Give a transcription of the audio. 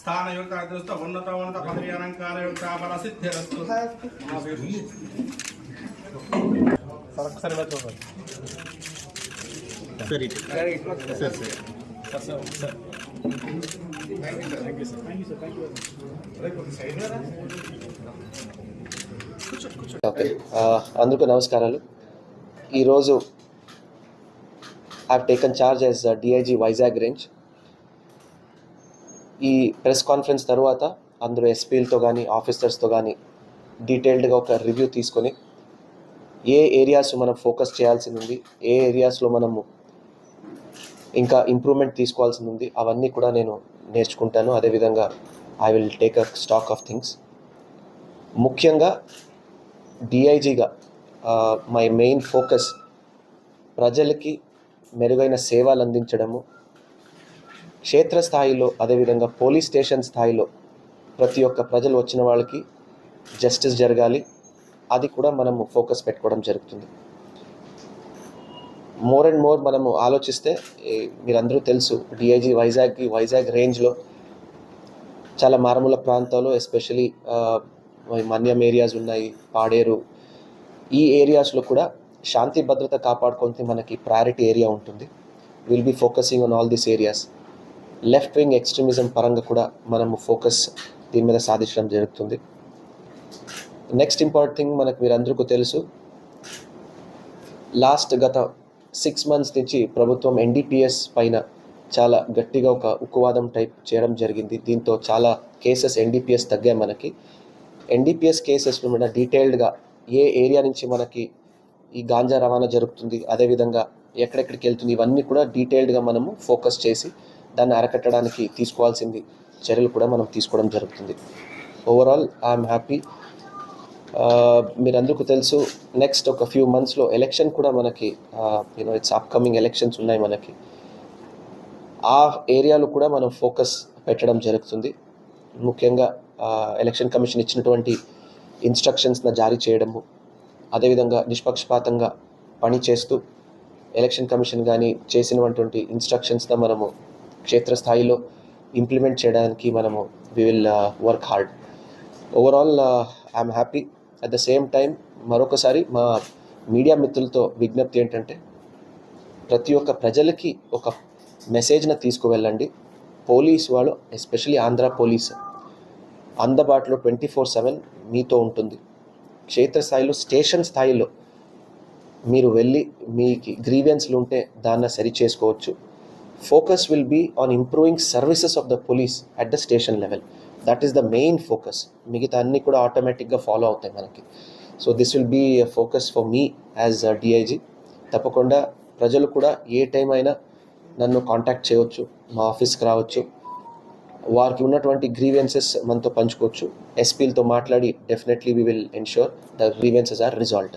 स्थानयुक्त अदृष्ट उन्नतवंत पदवीअलंकारयुक्त बल सिद्धिरस्तु सरक सर्वतो ఓకే. ఆ, అందరికీ నమస్కారాలు. ఈరోజు have taken charge as DIG Vizag range ఈ ప్రెస్ కాన్ఫరెన్స్ తర్వాత అందరూ ఎస్పీలతో కానీ ఆఫీసర్స్తో కానీ డీటెయిల్డ్గా ఒక రివ్యూ తీసుకొని ఏ ఏరియాస్ మనం ఫోకస్ చేయాల్సింది ఉంది ఏ ఏరియాస్లో మనము ఇంకా ఇంప్రూవ్మెంట్ తీసుకోవాల్సింది ఉంది. అవన్నీ కూడా నేను నేర్చుకుంటాను. అదేవిధంగా I will take a stock of things ముఖ్యంగా డిఐజీగా మై మెయిన్ ఫోకస్ ప్రజలకి మెరుగైన సేవలు అందించడము క్షేత్రస్థాయిలో అదేవిధంగా పోలీస్ స్టేషన్ స్థాయిలో ప్రతి ఒక్క ప్రజలు వచ్చిన వాళ్ళకి జస్టిస్ జరగాలి. అది కూడా మనము ఫోకస్ పెట్టుకోవడం జరుగుతుంది. మోర్ అండ్ మోర్ మనము ఆలోచిస్తే మీరందరూ తెలుసు డిఐజీ వైజాగ్కి వైజాగ్ రేంజ్లో చాలా మారుమూల ప్రాంతాలు ఎస్పెషలీ మన్యం ఏరియాస్ ఉన్నాయి పాడేరు ఈ ఏరియాస్లో కూడా శాంతి భద్రత కాపాడుకుంటే మనకి ప్రయారిటీ ఏరియా ఉంటుంది. Will be focusing on all this areas left wing extremism పరంగా కూడా మనము ఫోకస్ దీని మీద సాధించడం జరుగుతుంది. నెక్స్ట్ ఇంపార్టెంట్ థింగ్ మనకు మీరందరికీ తెలుసు. లాస్ట్ గత సిక్స్ మంత్స్ నుంచి ప్రభుత్వం ఎన్డీపీఎస్ పైన చాలా గట్టిగా ఒక ఉక్కువాదం టైప్ చేయడం జరిగింది. దీంతో చాలా కేసెస్ ఎన్డీపీఎస్ తగ్గాయి మనకి. ఎన్డీపీఎస్ కేసెస్ మీద డీటెయిల్డ్గా ఏ ఏరియా నుంచి మనకి ఈ గాంజా రవాణా జరుగుతుంది అదేవిధంగా ఎక్కడెక్కడికి వెళ్తుంది ఇవన్నీ కూడా డీటెయిల్డ్గా మనము ఫోకస్ చేసి దాన్ని అరకట్టడానికి తీసుకోవాల్సింది చర్యలు కూడా మనం తీసుకోవడం జరుగుతుంది. ఓవరాల్ ఐఎమ్ హ్యాపీ మీరందరికీ తెలుసు నెక్స్ట్ ఒక ఫ్యూ మంత్స్లో ఎలక్షన్ కూడా మనకి యూనో ఇట్స్ అప్కమింగ్ ఎలక్షన్స్ ఉన్నాయి మనకి. ఆ ఏరియాలో కూడా మనం ఫోకస్ పెట్టడం జరుగుతుంది. ముఖ్యంగా ఎలక్షన్ కమిషన్ ఇచ్చినటువంటి ఇన్స్ట్రక్షన్స్ని జారీ చేయడము అదేవిధంగా నిష్పక్షపాతంగా పని చేస్తూ ఎలక్షన్ కమిషన్ కానీ చేసినటువంటి ఇన్స్ట్రక్షన్స్ని మనము క్షేత్రస్థాయిలో ఇంప్లిమెంట్ చేయడానికి మనము we will work hard overall I'm happy at the same time మరొకసారి మా మీడియా మిత్రులతో విజ్ఞప్తి ఏంటంటే ప్రతి ఒక్క ప్రజలకి ఒక మెసేజ్ని తీసుకువెళ్ళండి. పోలీస్ వాళ్ళు ఎస్పెషలీ ఆంధ్ర పోలీస్ అందుబాటులో ట్వంటీ ఫోర్ సెవెన్ మీతో ఉంటుంది. క్షేత్రస్థాయిలో స్టేషన్ స్థాయిలో మీరు వెళ్ళి మీకు గ్రీవెన్స్లు ఉంటే దాన్ని సరి చేసుకోవచ్చు. Focus will be on improving services of the police at the station level that is the main focus మిగతా అన్నీ కూడా ఆటోమేటిక్గా ఫాలో అవుతాయి మనకి. So this will be focus for me as DIG తప్పకుండా ప్రజలు కూడా ఏ టైం అయినా నన్ను కాంటాక్ట్ చేయవచ్చు మా ఆఫీస్కి రావచ్చు. వారికి ఉన్నటువంటి గ్రీవెన్సెస్ మనతో పంచుకోవచ్చు. ఎస్పీలతో మాట్లాడి definitely we will ensure the grievances are resolved